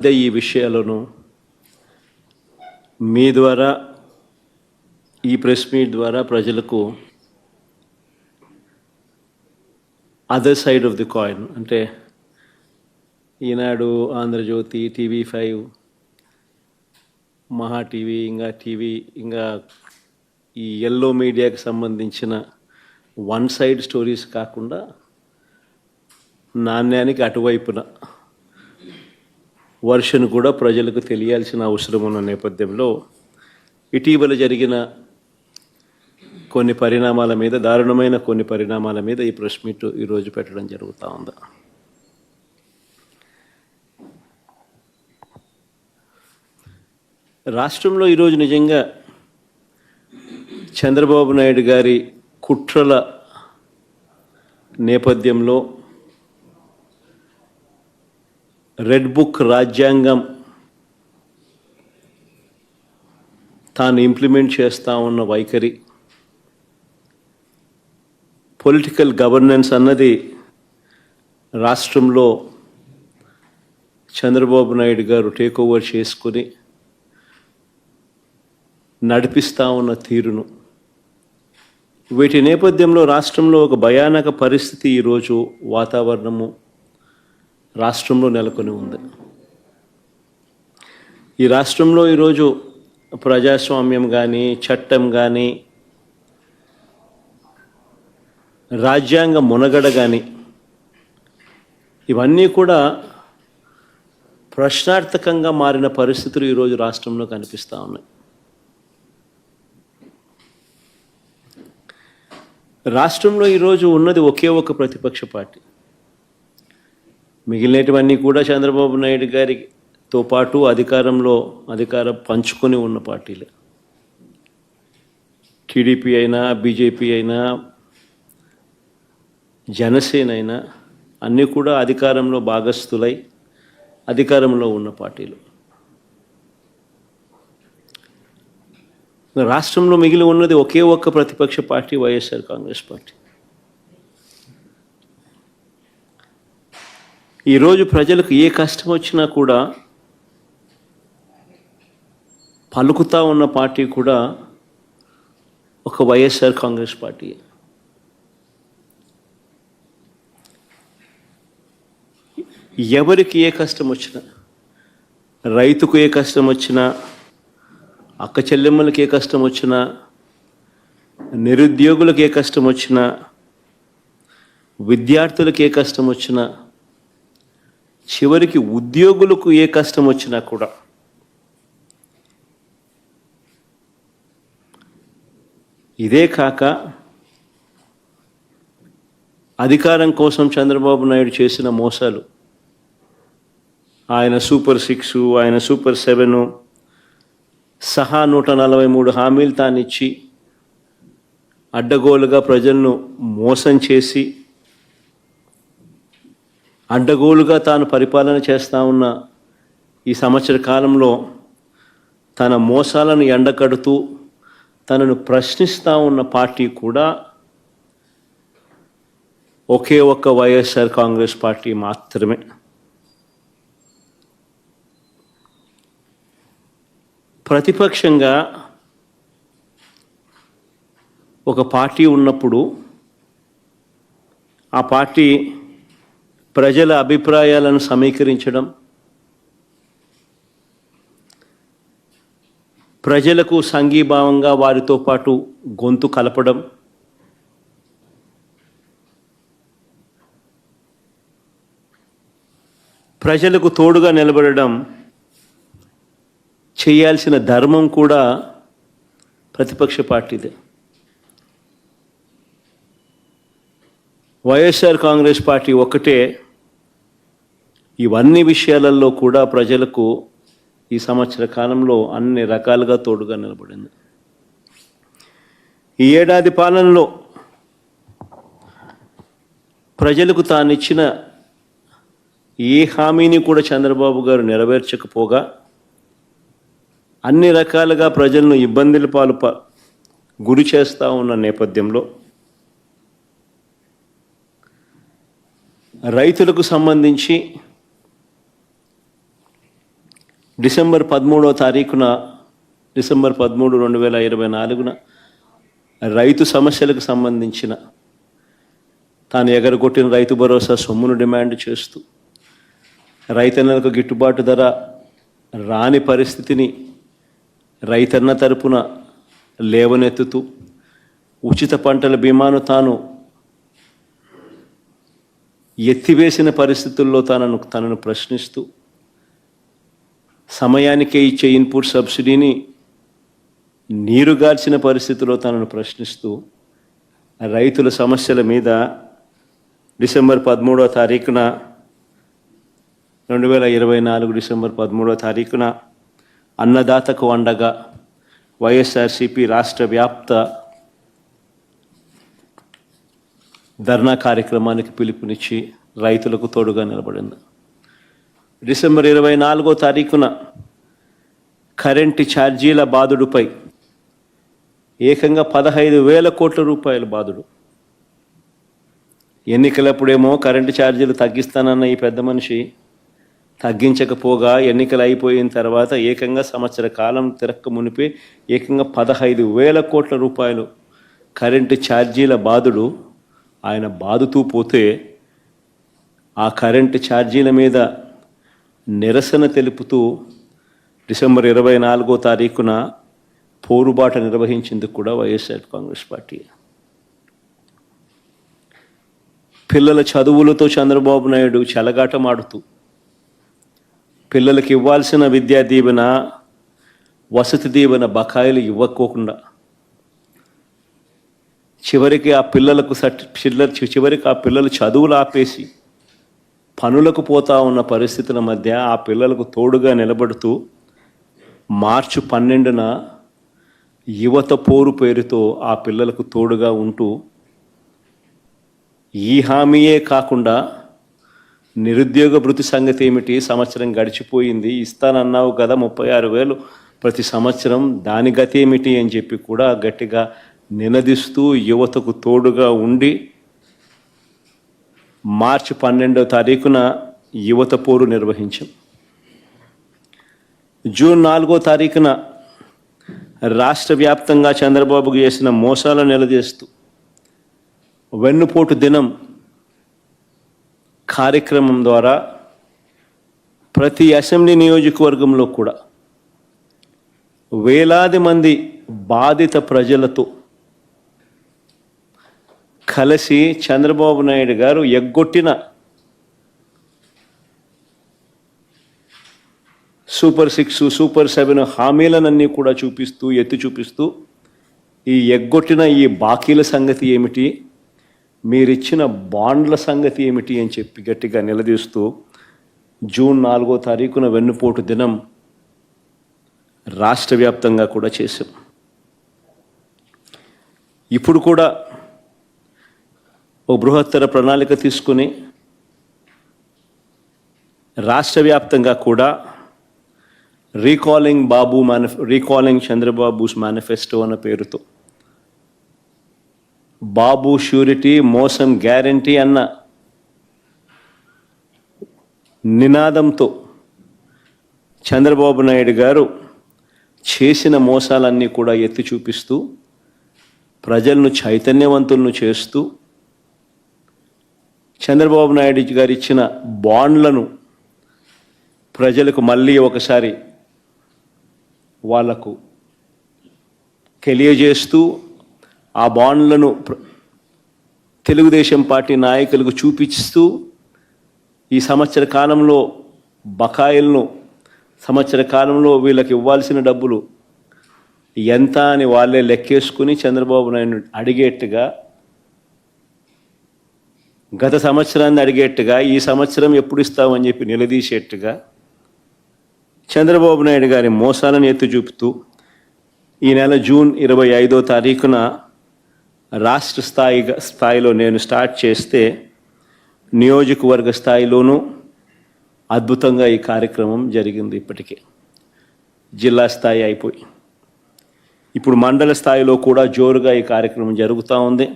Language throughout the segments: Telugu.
అదే ఈ విషయాలను మీ ద్వారా ఈ ప్రెస్ మీట్ ద్వారా ప్రజలకు other side of the coin అంటే Eenadu Andhra Jyothi TV five Maha TV ఇంకా టీవీ ఇంకా ఈ ఎల్లో మీడియాకి సంబంధించిన వన్ సైడ్ స్టోరీస్ కాకుండా నాణ్యానికి అటువైపున వర్షన్ కూడా ప్రజలకు తెలియాల్సిన అవసరం ఉన్న నేపథ్యంలో ఇటీవల జరిగిన కొన్ని పరిణామాల మీద దారుణమైన కొన్ని పరిణామాల మీద ఈ ప్రెస్ మీట్ ఈరోజు పెట్టడం జరుగుతూ ఉంది. రాష్ట్రంలో ఈరోజు నిజంగా చంద్రబాబు నాయుడు గారి కుట్రల నేపథ్యంలో రెడ్ బుక్ రాజ్యాంగం తాను ఇంప్లిమెంట్ చేస్తా ఉన్న వైఖరి. పొలిటికల్ గవర్నెన్స్ అన్నది రాష్ట్రంలో చంద్రబాబు నాయుడు గారు టేక్ ఓవర్ చేసుకుని నడిపిస్తా ఉన్న తీరును. వీటి నేపథ్యంలో రాష్ట్రంలో ఒక భయానక పరిస్థితి ఈరోజు వాతావరణము. రాష్ట్రంలో నెలకొని ఉంది. ఈ రాష్ట్రంలో ఈరోజు ప్రజాస్వామ్యం కానీ చట్టం కానీ రాజ్యాంగ మునగడ కానీ ఇవన్నీ కూడా ప్రశ్నార్థకంగా మారిన పరిస్థితులు ఈరోజు రాష్ట్రంలో కనిపిస్తూ ఉన్నాయి. రాష్ట్రంలో ఈరోజు ఉన్నది ఒకే ఒక ప్రతిపక్ష పార్టీ. మిగిలినటువన్నీ కూడా చంద్రబాబు నాయుడు గారితో పాటు అధికారంలో అధికారం పంచుకొని ఉన్న పార్టీలే. టీడీపీ అయినా బీజేపీ అయినా జనసేన అయినా అన్నీ కూడా అధికారంలో భాగస్థులై అధికారంలో ఉన్న పార్టీలు. రాష్ట్రంలో మిగిలి ఉన్నది ఒకే ఒక్క ప్రతిపక్ష పార్టీ వైఎస్ఆర్ కాంగ్రెస్ పార్టీ. ఈరోజు ప్రజలకు ఏ కష్టం వచ్చినా కూడా పలుకుతా ఉన్న పార్టీ కూడా ఒక వైఎస్ఆర్ కాంగ్రెస్ పార్టీ. ఎవరికి ఏ కష్టం వచ్చినా రైతుకు ఏ కష్టం వచ్చినా అక్క చెల్లెమ్మలకి ఏ కష్టం వచ్చినా నిరుద్యోగులకు ఏ కష్టం వచ్చినా విద్యార్థులకు ఏ కష్టం వచ్చినా చివరికి ఉద్యోగులకు ఏ కష్టం వచ్చినా కూడా ఇదే కాక అధికారం కోసం చంద్రబాబు నాయుడు చేసిన మోసాలు ఆయన సూపర్ సిక్స్ ఆయన సూపర్ సెవెన్ సహా నూట నలభై మూడు హామీలు తానిచ్చి అడ్డగోలుగా ప్రజలను మోసం చేసి అడ్డగోలుగా తాను పరిపాలన చేస్తూ ఉన్న ఈ సంవత్సర కాలంలో తన మోసాలను ఎండకడుతూ తనను ప్రశ్నిస్తూ ఉన్న పార్టీ కూడా ఒకే ఒక్క వైఎస్ఆర్ కాంగ్రెస్ పార్టీ మాత్రమే. ప్రతిపక్షంగా ఒక పార్టీ ఉన్నప్పుడు ఆ పార్టీ ప్రజల అభిప్రాయాలను సమీకరించడం ప్రజలకు సంఘీభావంగా వారితో పాటు గొంతు కలపడం ప్రజలకు తోడుగా నిలబడడం చేయాల్సిన ధర్మం కూడా ప్రతిపక్ష పార్టీదే. వైఎస్ఆర్ కాంగ్రెస్ పార్టీ ఒక్కటే. ఇవన్నీ విషయాలలో కూడా ప్రజలకు ఈ సంవత్సర కాలంలో అన్ని రకాలుగా తోడుగా నిలబడింది. ఈ ఏడాది పాలనలో ప్రజలకు తానిచ్చిన ఏ హామీని కూడా చంద్రబాబు గారు నెరవేర్చకపోగా అన్ని రకాలుగా ప్రజలను ఇబ్బందుల పాలు గురి చేస్తూ ఉన్న నేపథ్యంలో రైతులకు సంబంధించి డిసెంబర్ పదమూడవ తారీఖున డిసెంబర్ పదమూడు రెండు వేల ఇరవై నాలుగున రైతు సమస్యలకు సంబంధించిన తాను ఎగరగొట్టిన రైతు భరోసా సొమ్మును డిమాండ్ చేస్తూ రైతన్నలకు గిట్టుబాటు ధర రాని పరిస్థితిని రైతన్న తరపున లేవనెత్తుతూ ఉచిత పంటల బీమాను తాను ఎత్తివేసిన పరిస్థితుల్లో తనను తనను ప్రశ్నిస్తూ సమయానికే ఇచ్చే ఇన్పుట్ సబ్సిడీని నీరుగార్చిన పరిస్థితిలో తనను ప్రశ్నిస్తూ రైతుల సమస్యల మీద డిసెంబర్ పదమూడవ తారీఖున రెండు వేల ఇరవై నాలుగు డిసెంబర్ పదమూడవ తారీఖున అన్నదాతకు అండగా వైఎస్ఆర్సిపి రాష్ట్ర వ్యాప్త ధర్నా కార్యక్రమానికి పిలుపునిచ్చి రైతులకు తోడుగా నిలబడింది. డిసెంబర్ ఇరవై నాలుగో తారీఖున కరెంటు ఛార్జీల బాధుడుపై ఏకంగా పదహైదు వేల కోట్ల రూపాయల బాధుడు ఎన్నికలప్పుడేమో కరెంటు ఛార్జీలు తగ్గిస్తానన్న ఈ పెద్ద మనిషి తగ్గించకపోగా ఎన్నికలు అయిపోయిన తర్వాత ఏకంగా సంవత్సర కాలం తిరక్క మునిపే ఏకంగా పదహైదు వేల కోట్ల రూపాయలు కరెంటు ఛార్జీల బాధుడు ఆయన బాదుతూ పోతే ఆ కరెంటు ఛార్జీల మీద నిరసన తెలుపుతూ డిసెంబర్ ఇరవై నాలుగో తారీఖున పోరుబాట నిర్వహించేందుకు కూడా వైఎస్ఆర్ కాంగ్రెస్ పార్టీ. పిల్లల చదువులతో చంద్రబాబు నాయుడు చెలగాటమాడుతూ పిల్లలకి ఇవ్వాల్సిన విద్యా దీవెన వసతి దీవెన బకాయిలు ఇవ్వకోకుండా చివరికి ఆ పిల్లలకు సర్టి పిల్లలు చివరికి ఆ పిల్లలు చదువులు ఆపేసి పనులకు పోతా ఉన్న పరిస్థితుల మధ్య ఆ పిల్లలకు తోడుగా నిలబడుతూ మార్చి పన్నెండున యువత పోరు పేరుతో ఆ పిల్లలకు తోడుగా ఉంటూ ఈ హామీయే కాకుండా నిరుద్యోగ భృతి సంగతి ఏమిటి? సంవత్సరం గడిచిపోయింది. ఇస్తానన్నావు కదా ముప్పై ఆరు వేలు. ప్రతి సంవత్సరం దాని గతి ఏమిటి అని చెప్పి కూడా గట్టిగా నినదిస్తూ యువతకు తోడుగా ఉండి మార్చి పన్నెండో తారీఖున యువత పోరు నిర్వహించాం. జూన్ నాలుగో తారీఖున రాష్ట్ర వ్యాప్తంగా చంద్రబాబుకు చేసిన మోసాలను నిలదీస్తూ వెన్నుపోటు దినం కార్యక్రమం ద్వారా ప్రతి అసెంబ్లీ నియోజకవర్గంలో కూడా వేలాది మంది బాధిత ప్రజలతో కలిసి చంద్రబాబు నాయుడు గారు ఎగ్గొట్టిన సూపర్ సిక్స్ సూపర్ సెవెన్ హామీలనన్నీ కూడా చూపిస్తూ ఎత్తి చూపిస్తూ ఈ ఎగ్గొట్టిన ఈ బాకీల సంగతి ఏమిటి? మీరిచ్చిన బాండ్ల సంగతి ఏమిటి అని చెప్పి గట్టిగా నిలదీస్తూ జూన్ నాలుగో తారీఖున వెన్నుపోటు దినం రాష్ట్ర వ్యాప్తంగా కూడా చేశాం. ఇప్పుడు కూడా ఓ బృహత్తర ప్రణాళిక తీసుకుని రాష్ట్ర వ్యాప్తంగా కూడా రీకాలింగ్ బాబు మేనిఫ్ రీకాలింగ్ చంద్రబాబుస్ మేనిఫెస్టో అన్న పేరుతో బాబు ష్యూరిటీ మోసం గ్యారంటీ అన్న నినాదంతో చంద్రబాబు నాయుడు గారు చేసిన మోసాలన్నీ కూడా ఎత్తి చూపిస్తూ ప్రజలను చైతన్యవంతులను చేస్తూ చంద్రబాబు నాయుడు గారు ఇచ్చిన బాండ్లను ప్రజలకు మళ్ళీ ఒకసారి వాళ్ళకు తెలియజేస్తూ ఆ బాండ్లను తెలుగుదేశం పార్టీ నాయకులకు చూపిస్తూ ఈ సంవత్సర కాలంలో బకాయిలను సంవత్సర కాలంలో వీళ్ళకి ఇవ్వాల్సిన డబ్బులు ఎంత అని వాళ్ళే లెక్కేసుకుని చంద్రబాబు నాయుడు అడిగేట్టుగా గత సంవత్సరాన్ని అడిగేట్టుగా ఈ సంవత్సరం ఎప్పుడు ఇస్తామని చెప్పి నిలదీసేట్టుగా చంద్రబాబు నాయుడు గారి మోసాలను ఎత్తి చూపుతూ ఈ నెల జూన్ ఇరవై ఐదో తారీఖున రాష్ట్ర స్థాయిగా స్థాయిలో నేను స్టార్ట్ చేస్తే నియోజకవర్గ స్థాయిలోనూ అద్భుతంగా ఈ కార్యక్రమం జరిగింది ఇప్పటికే. జిల్లా స్థాయి అయిపోయి. ఇప్పుడు మండల స్థాయిలో కూడా జోరుగా ఈ కార్యక్రమం జరుగుతూ ఉంది.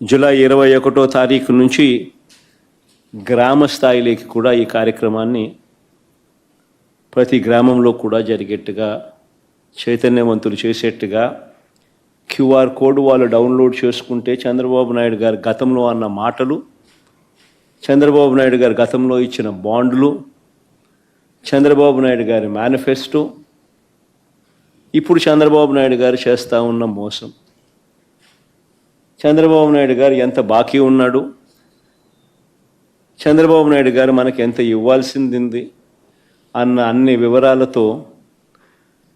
జూలై ఇరవై ఒకటో తారీఖు నుంచి గ్రామ స్థాయిలోకి కూడా ఈ కార్యక్రమాన్ని ప్రతి గ్రామంలో కూడా జరిగేట్టుగా చైతన్యవంతులు చేసేట్టుగా క్యూఆర్ కోడ్ వాళ్ళు డౌన్లోడ్ చేసుకుంటే చంద్రబాబు నాయుడు గారు గతంలో అన్న మాటలు చంద్రబాబు నాయుడు గారు గతంలో ఇచ్చిన బాండ్లు చంద్రబాబు నాయుడు గారి మేనిఫెస్టో ఇప్పుడు చంద్రబాబు నాయుడు గారు చేస్తూ ఉన్న మోసం. చంద్రబాబు నాయుడు గారు ఎంత బాకీ ఉన్నాడు? చంద్రబాబు నాయుడు గారు మనకి ఎంత ఇవ్వాల్సింది అన్న అన్ని వివరాలతో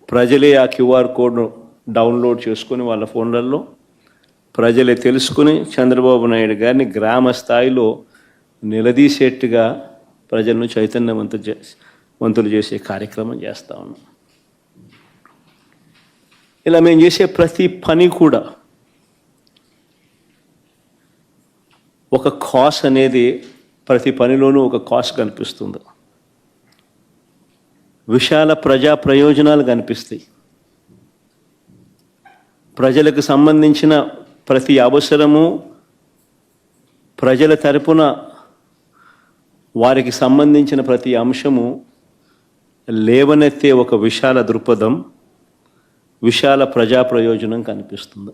ప్రజలే ఆ క్యూఆర్ కోడ్ను డౌన్లోడ్ చేసుకుని వాళ్ళ ఫోన్లలో ప్రజలే తెలుసుకుని చంద్రబాబు నాయుడు గారిని గ్రామ స్థాయిలో నిలదీసేట్టుగా ప్రజలను చైతన్యవంతు చే వంతులు చేసే కార్యక్రమం చేస్తా ఉన్నాం. ఇలా మేము చేసే ప్రతి పని కూడా ఒక కాస్ అనేది ప్రతి పనిలోనూ ఒక కాస్ కనిపిస్తుంది. విశాల ప్రజా ప్రయోజనాలు కనిపిస్తాయి. ప్రజలకు సంబంధించిన ప్రతి అవసరము ప్రజల తరపున వారికి సంబంధించిన ప్రతి అంశము లేవనెత్తే ఒక విశాల దృక్పథం విశాల ప్రజా ప్రయోజనం కనిపిస్తుంది.